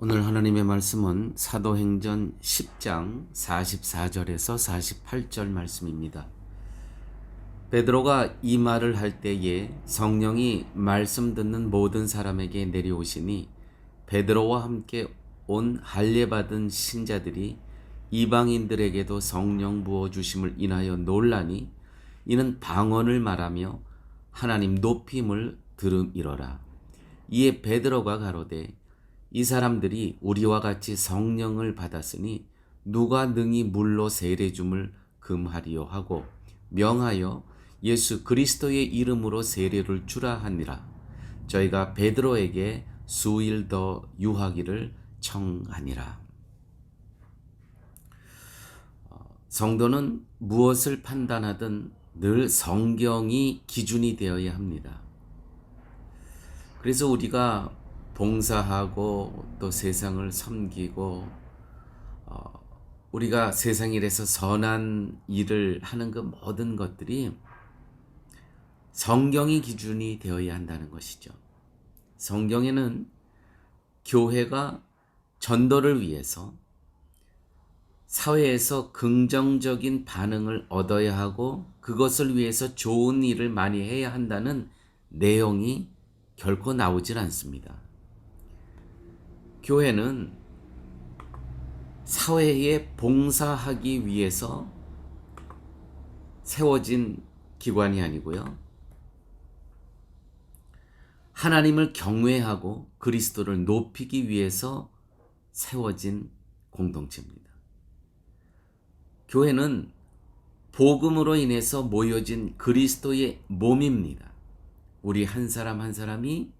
오늘 하나님의 말씀은 사도행전 10장 44절에서 48절 말씀입니다. 베드로가 이 말을 할 때에 성령이 말씀 듣는 모든 사람에게 내려오시니 베드로와 함께 온 할례 받은 신자들이 이방인들에게도 성령 부어 주심을 인하여 논라니 이는 방언을 말하며 하나님 높임을 들음이러라. 이에 베드로가 가로되 이 사람들이 우리와 같이 성령을 받았으니 누가 능히 물로 세례 줌을 금하리요 하고 명하여 예수 그리스도의 이름으로 세례를 주라 하니라. 저희가 베드로에게 수일 더 유하기를 청하니라. 어, 성도는 무엇을 판단하든 늘 성경이 기준이 되어야 합니다. 그래서 우리가 봉사하고 또 세상을 섬기고 어, 우리가 세상 일에서 선한 일을 하는 그 모든 것들이 성경이 기준이 되어야 한다는 것이죠. 성경에는 교회가 전도를 위해서 사회에서 긍정적인 반응을 얻어야 하고 그것을 위해서 좋은 일을 많이 해야 한다는 내용이 결코 나오질 않습니다. 교회는 사회에 봉사하기 위해서 세워진 기관이 아니고요. 하나님을 경외하고 그리스도를 높이기 위해서 세워진 공동체입니다. 교회는 복음으로 인해서 모여진 그리스도의 몸입니다. 우리 한 사람 한 사람이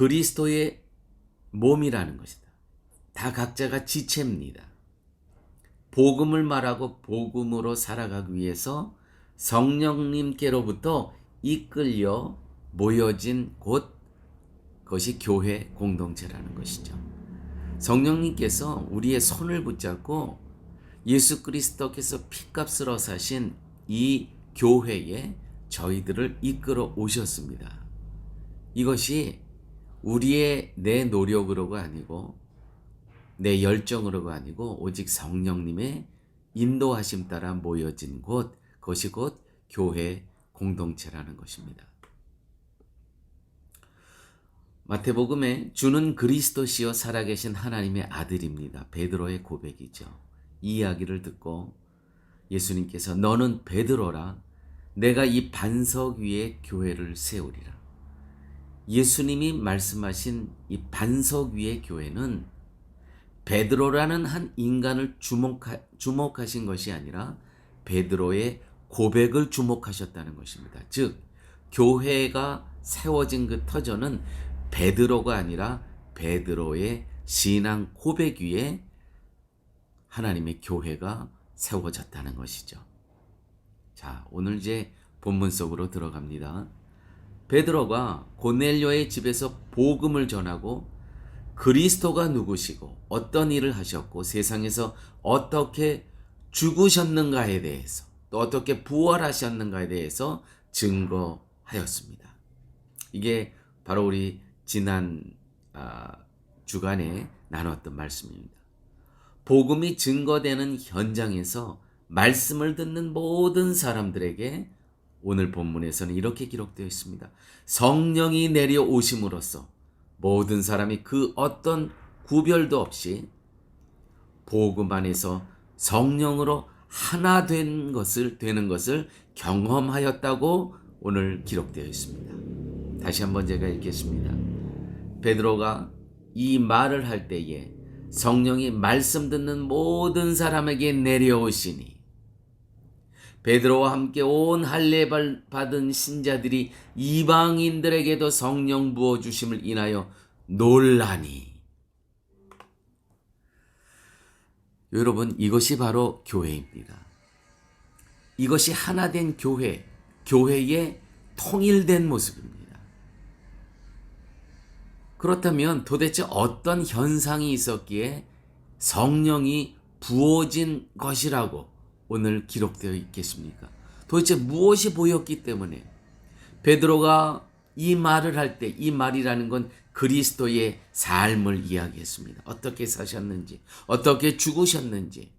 그리스도의 몸이라는 것이다. 다 각자가 지체입니다. 복음을 말하고 복음으로 살아가기 위해서 성령님께로부터 이끌려 모여진 곳 그것이 교회 공동체라는 것이죠. 성령님께서 우리의 손을 붙잡고 예수 그리스도께서 피값으로 사신 이 교회에 저희들을 이끌어 오셨습니다. 이것이 우리의 내 노력으로가 아니고 내 열정으로가 아니고 오직 성령님의 인도하심 따라 모여진 곳 그것이 곧 교회 공동체라는 것입니다. 마태복음에 주는 그리스도시요 살아계신 하나님의 아들입니다. 베드로의 고백이죠. 이 이야기를 듣고 예수님께서 너는 베드로라 내가 이 반석 위에 교회를 세우리라. 예수님이 말씀하신 이 반석 위의 교회는 베드로라는 한 인간을 주목하, 주목하신 것이 아니라 베드로의 고백을 주목하셨다는 것입니다. 즉, 교회가 세워진 그 터전은 베드로가 아니라 베드로의 신앙 고백 위에 하나님의 교회가 세워졌다는 것이죠. 자, 오늘 이제 본문 속으로 들어갑니다. 베드로가 고넬료의 집에서 복음을 전하고 그리스도가 누구시고 어떤 일을 하셨고 세상에서 어떻게 죽으셨는가에 대해서 또 어떻게 부활하셨는가에 대해서 증거하였습니다. 이게 바로 우리 지난 아, 주간에 나눴던 말씀입니다. 복음이 증거되는 현장에서 말씀을 듣는 모든 사람들에게 오늘 본문에서는 이렇게 기록되어 있습니다. 성령이 내려오심으로써 모든 사람이 그 어떤 구별도 없이 복음 안에서 성령으로 하나 된 것을 되는 것을 경험하였다고 오늘 기록되어 있습니다. 다시 한번 제가 읽겠습니다. 베드로가 이 말을 할 때에 성령이 말씀 듣는 모든 사람에게 내려오시니 베드로와 함께 온 할례 받은 신자들이 이방인들에게도 성령 부어 주심을 인하여 놀라니 여러분 이것이 바로 교회입니다. 이것이 하나 된 교회, 교회의 통일된 모습입니다. 그렇다면 도대체 어떤 현상이 있었기에 성령이 부어진 것이라고 오늘 기록되어 있겠습니까? 도대체 무엇이 보였기 때문에 베드로가 이 말을 할 때 이 말이라는 건 그리스도의 삶을 이야기했습니다. 어떻게 사셨는지, 어떻게 죽으셨는지,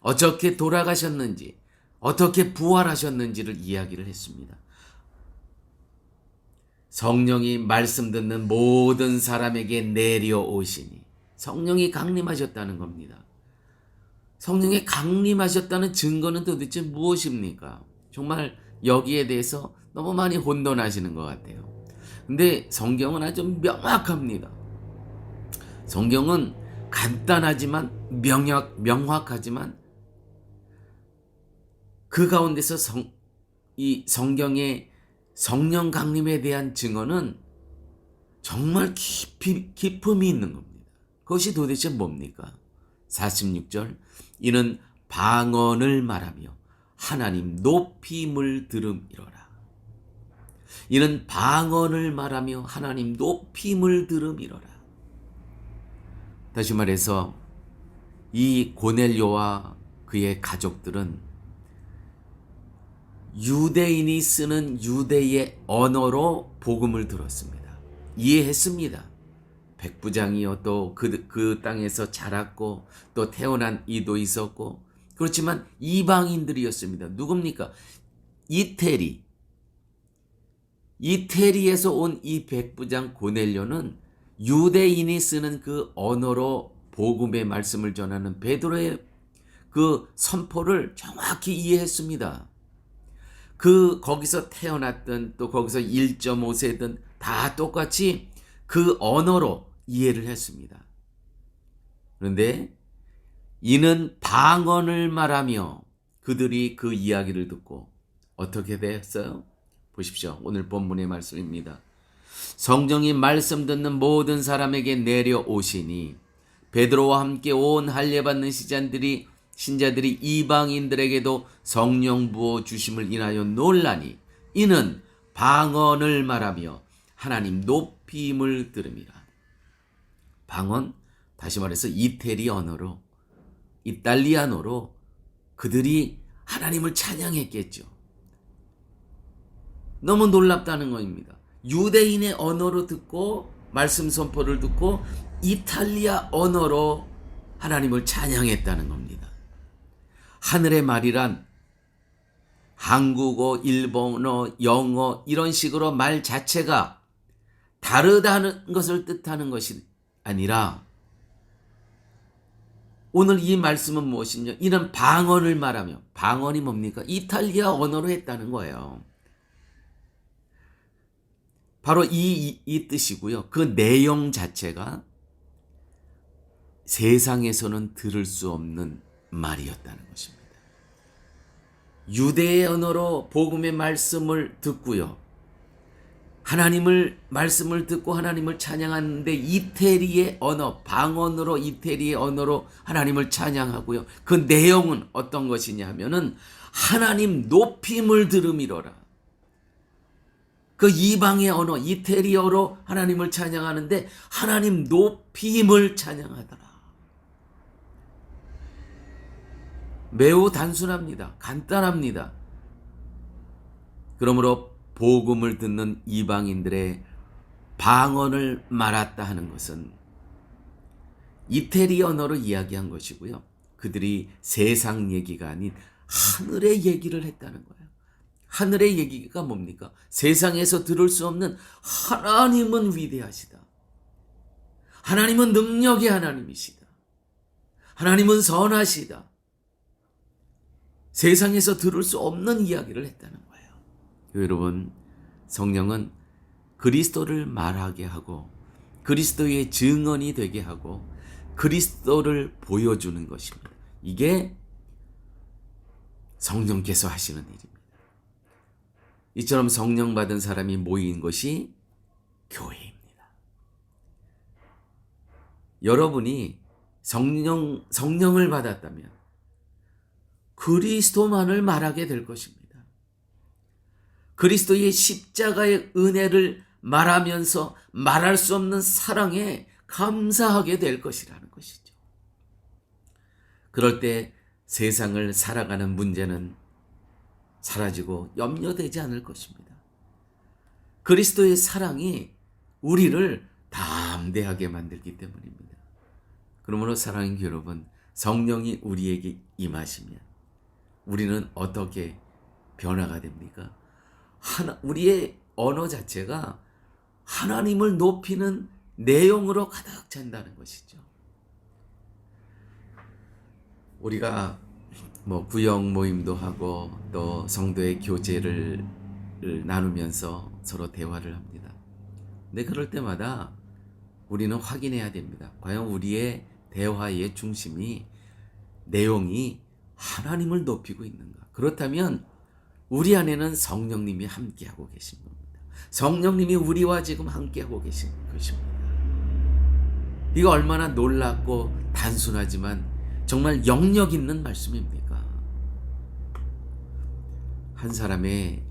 어떻게 돌아가셨는지, 어떻게 부활하셨는지를 이야기를 했습니다. 성령이 말씀 듣는 모든 사람에게 내려오시니 성령이 강림하셨다는 겁니다. 성령이 강림하셨다는 증거는 도대체 무엇입니까? 정말 여기에 대해서 너무 많이 혼돈하시는 것 같아요. 근데 성경은 아주 명확합니다. 성경은 간단하지만 명확, 명확하지만 그 가운데서 성, 이 성경의 성령 강림에 대한 증언은 정말 깊이, 기품이 있는 겁니다. 그것이 도대체 뭡니까? 46절 이는 방언을 말하며 하나님 높임을 들음이로라. 이는 방언을 말하며 하나님 높임을 들음이로라. 다시 말해서 이 고넬료와 그의 가족들은 유대인이 쓰는 유대의 언어로 복음을 들었습니다. 이해했습니다. 백부장이요 또그그 땅에서 자랐고 또 태어난 이도 있었고 그렇지만 이방인들이었습니다. 누굽니까? 이태리. 이태리에서 온 이 백부장 고넬료는 유대인이 쓰는 그 언어로 복음의 말씀을 전하는 베드로의 그 선포를 정확히 이해했습니다. 그 거기서 태어났든 또 거기서 1.5세든 다 똑같이 그 언어로 이해를 했습니다. 그런데 이는 방언을 말하며 그들이 그 이야기를 듣고 어떻게 되었어요? 보십시오. 오늘 본문의 말씀입니다. 성령이 말씀 듣는 모든 사람에게 내려오시니 베드로와 함께 온 할례 받는 시잔들이 신자들이 이방인들에게도 성령 부어 주심을 인하여 논라니 이는 방언을 말하며 하나님 높임을 들음이라. 방언 다시 말해서 이태리 언어로 이탈리아노로 그들이 하나님을 찬양했겠죠. 너무 놀랍다는 것입니다. 유대인의 언어로 듣고 말씀 선포를 듣고 이탈리아 언어로 하나님을 찬양했다는 겁니다. 하늘의 말이란 한국어, 일본어, 영어 이런 식으로 말 자체가 다르다는 것을 뜻하는 것이 아니라 오늘 이 말씀은 무엇이냐? 이는 방언을 말하며 방언이 뭡니까? 이탈리아 언어로 했다는 거예요. 바로 이, 이, 이 뜻이고요. 그 내용 자체가 세상에서는 들을 수 없는 말이었다는 것입니다. 유대의 언어로 복음의 말씀을 듣고요. 하나님을 말씀을 듣고 하나님을 찬양하는데 이태리의 언어, 방언으로 이태리의 언어로 하나님을 찬양하고요. 그 내용은 어떤 것이냐 하면은 하나님 높임을 들음이로라. 그 이방의 언어, 이태리어로 하나님을 찬양하는데 하나님 높임을 찬양하더라. 매우 단순합니다. 간단합니다. 그러므로 복음을 듣는 이방인들의 방언을 말았다 하는 것은 이태리 언어로 이야기한 것이고요. 그들이 세상 얘기가 아닌 하늘의 얘기를 했다는 거예요. 하늘의 얘기가 뭡니까? 세상에서 들을 수 없는 하나님은 위대하시다. 하나님은 능력의 하나님이시다. 하나님은 선하시다. 세상에서 들을 수 없는 이야기를 했다는 거예요. 여러분, 성령은 그리스도를 말하게 하고 그리스도의 증언이 되게 하고 그리스도를 보여주는 것입니다. 이게 성령께서 하시는 일입니다. 이처럼 성령 받은 사람이 모인 것이 교회입니다. 여러분이 성령, 성령을 받았다면 그리스도만을 말하게 될 것입니다. 그리스도의 십자가의 은혜를 말하면서 말할 수 없는 사랑에 감사하게 될 것이라는 것이죠. 그럴 때 세상을 살아가는 문제는 사라지고 염려되지 않을 것입니다. 그리스도의 사랑이 우리를 담대하게 만들기 때문입니다. 그러므로 사랑하는 여러분, 성령이 우리에게 임하시면 우리는 어떻게 변화가 됩니까? 하나, 우리의 언어 자체가 하나님을 높이는 내용으로 가득 찬다는 것이죠. 우리가 뭐 구역 모임도 하고 또 성도의 교제를 나누면서 서로 대화를 합니다. 근데 그럴 때마다 우리는 확인해야 됩니다. 과연 우리의 대화의 중심이 내용이 하나님을 높이고 있는가? 그렇다면 우리 안에는 성령님이 함께하고 계신 겁니다. 성령님이 우리와 지금 함께하고 계신 것입니다. 이거 얼마나 놀랍고 단순하지만 정말 영역 있는 말씀입니까? 한 사람의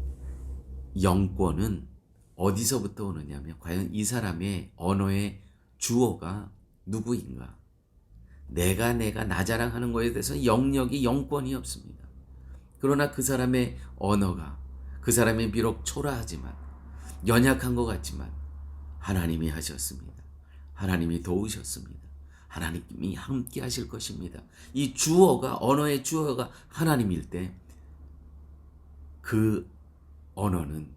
영권은 어디서부터 오느냐면 과연 이 사람의 언어의 주어가 누구인가? 내가 내가 나 자랑하는 것에 대해서 영역이 영권이 없습니다. 그러나 그 사람의 언어가 그 사람이 비록 초라하지만 연약한 것 같지만 하나님이 하셨습니다. 하나님이 도우셨습니다. 하나님이 함께 하실 것입니다. 이 주어가 언어의 주어가 하나님일 때 그 언어는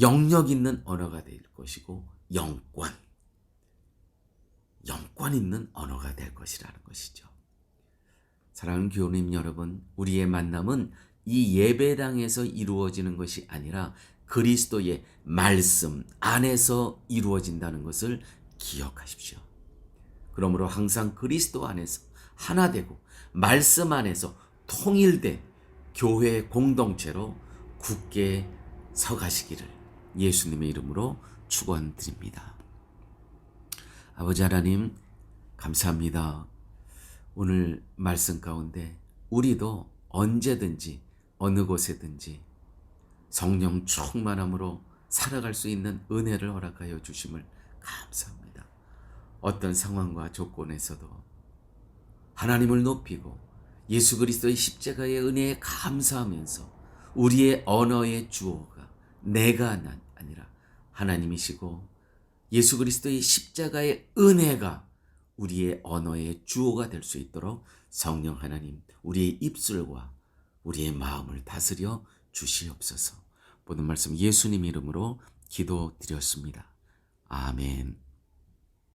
영역 있는 언어가 될 것이고 영권 영권 있는 언어가 될 것이라는 것이죠. 사랑하는 교우님 여러분, 우리의 만남은 이 예배당에서 이루어지는 것이 아니라 그리스도의 말씀 안에서 이루어진다는 것을 기억하십시오. 그러므로 항상 그리스도 안에서 하나 되고 말씀 안에서 통일된 교회 공동체로 굳게 서가시기를 예수님의 이름으로 축원드립니다. 아버지 하나님 감사합니다. 오늘 말씀 가운데 우리도 언제든지 어느 곳에든지 성령 충만함으로 살아갈 수 있는 은혜를 허락하여 주심을 감사합니다. 어떤 상황과 조건에서도 하나님을 높이고 예수 그리스도의 십자가의 은혜에 감사하면서 우리의 언어의 주어가 내가 난 아니라 하나님이시고 예수 그리스도의 십자가의 은혜가 우리의 언어의 주어가 될 수 있도록 성령 하나님 우리의 입술과 우리의 마음을 다스려 주시옵소서. 모든 말씀 예수님 이름으로 기도드렸습니다. 아멘.